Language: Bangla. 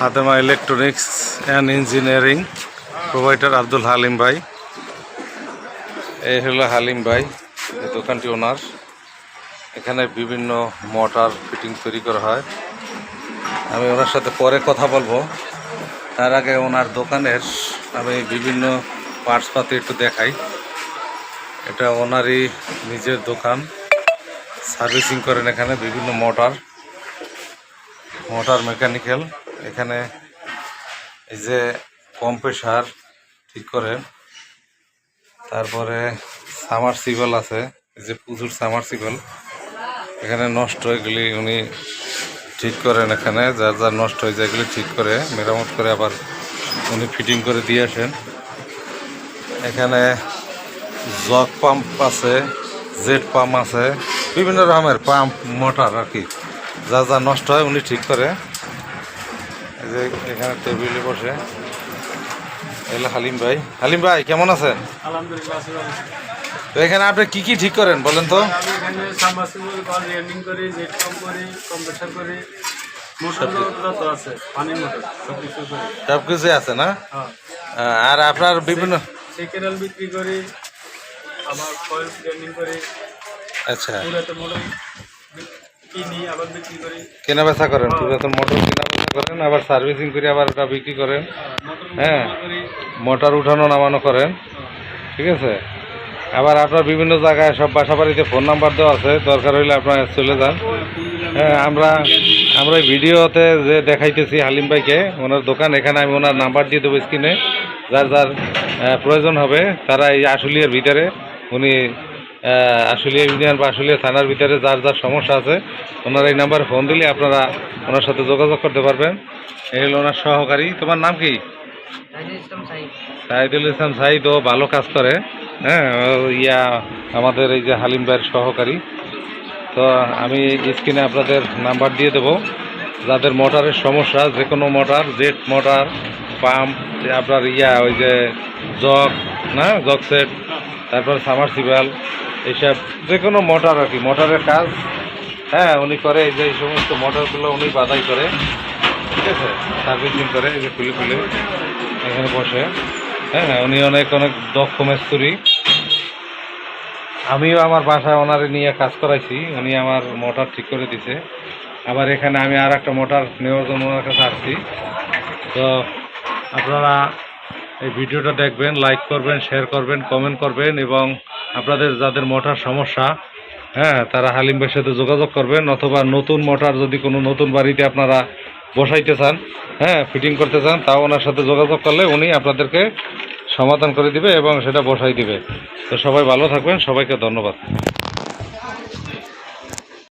হাতেমা electronics and engineering provider Abdul Halim ভাই। এই হলো হালিম ভাই, এই দোকানটি ওনার। এখানে বিভিন্ন মোটর ফিটিং তৈরি করা হয়। আমি ওনার সাথে পরে কথা বলব। তার আগে ওনার দোকানের আমি বিভিন্ন পার্টসপাতি একটু দেখাই। এটা ওনারই নিজের দোকান। সার্ভিসিং করেন এখানে বিভিন্ন মোটর মোটর মেকানিক্যাল এখানে এই যে কম্প্রেসার ঠিক করেন। তারপরে সামার আছে, এই যে প্রচুর সামার এখানে নষ্ট এগুলি উনি ঠিক করেন এখানে, যার যার নষ্ট হয়ে যায় এগুলি ঠিক করে, মেরামত করে আবার উনি ফিটিং করে দিয়ে আসেন। এখানে জগ পাম্প আছে জেট পাম্প আছে, বিভিন্ন রকমের পাম্প মোটর আর কি। যা যা নষ্ট হয় উনি ঠিক করে। যে এখানে টেবিলে বসে। এগুলো হালিম ভাই। হালিম ভাই কেমন আছেন। তো এখানে আপনি কি কি ঠিক করেন বলেন তো? আমি এখানে সাবমার্সিবল কল রিয়েন্ডিং করি জেট পাম্প করি কম্প্রেসার করি। মোটর যত আছে পানির মোটর সব কিছু করি। সব কিছুই আছে না? হ্যাঁ। আর আপনার বিভিন্ন সেকেন্ডাল বিক্রি করি আবার কয়েল রিয়েন্ডিং করি। আচ্ছা। মোটর কিনি আবার বিক্রি করি? কেনা বেচা করেন পুরাতন মোটর কেনা বেচা করেন আবার সার্ভিসিং করে আবার এটা বিক্রি করেন। হ্যাঁ, মোটর উঠানো নামানো করেন ঠিক আছে? আবার আপনার বিভিন্ন জায়গায় সব বাসা বাড়িতে ফোন নাম্বার দেওয়া আছে দরকার হইলে আপনার চলে যান। হ্যাঁ আমরা আমরা এই ভিডিওতে যে দেখাইতেছি হালিম ভাইকে ওনার দোকান এখানে আমি ওনার নাম্বার দিয়ে দেবো স্ক্রিনে। যার যার প্রয়োজন হবে তারা এই আশুলিয়ার ভিতরে উনি আশুলিয়া ইউনিয়ন বা আশুলিয়া থানার ভিতরে যার যার সমস্যা আছে ওনার এই নাম্বারে ফোন দিলে আপনারা ওনার সাথে যোগাযোগ করতে পারবেন। এই হলো ওনার সহকারী। তোমার নাম কি? সাইদুল ইসলাম সাইদ। ও ভালো কাজ করে হ্যাঁ? ইয়া আমাদের এই যে হালিম ভাইয়ের সহকারী। তো আমি স্ক্রিনে আপনাদের নাম্বার দিয়ে দেবো। যাদের মোটরের সমস্যা যে কোনো মোটর জেট মোটর পাম্প আপনার ইয়া ওই যে জগ না? জগ সেট তারপর সামারসিবাল এইসব যে কোনো মোটর আর কি, মোটরের কাজ। হ্যাঁ উনি করে এই যে এই সমস্ত মোটরগুলো উনি বাধাই করে, ঠিক আছে? সার্ভিসিং করে, এই যে খুলে খুলে এখানে বসে। হ্যাঁ হ্যাঁ উনি অনেক অনেক দক্ষ মেস্তুরি। আমিও আমার বাসায় ওনারে নিয়ে কাজ করাইছি, উনি আমার মোটর ঠিক করে দিছে। আবার এখানে আমি আর একটা মোটর নেওয়ার জন্য ওনার কাছে আসছি। তো আপনারা এই ভিডিওটা দেখবেন লাইক করবেন শেয়ার করবেন কমেন্ট করবেন এবং আপনাদের যাদের মোটার সমস্যা হ্যাঁ তারা হালিম ভাইয়ের সাথে যোগাযোগ করবেন অথবা নতুন মোটার যদি কোনো নতুন বাড়িতে আপনারা বসাইতে চান হ্যাঁ ফিটিং করতে চান, তাও ওনার সাথে যোগাযোগ করলে উনি আপনাদেরকে সমাধান করে দিবে এবং সেটা বসাই দিবে। তো সবাই ভালো থাকবেন, সবাইকে ধন্যবাদ।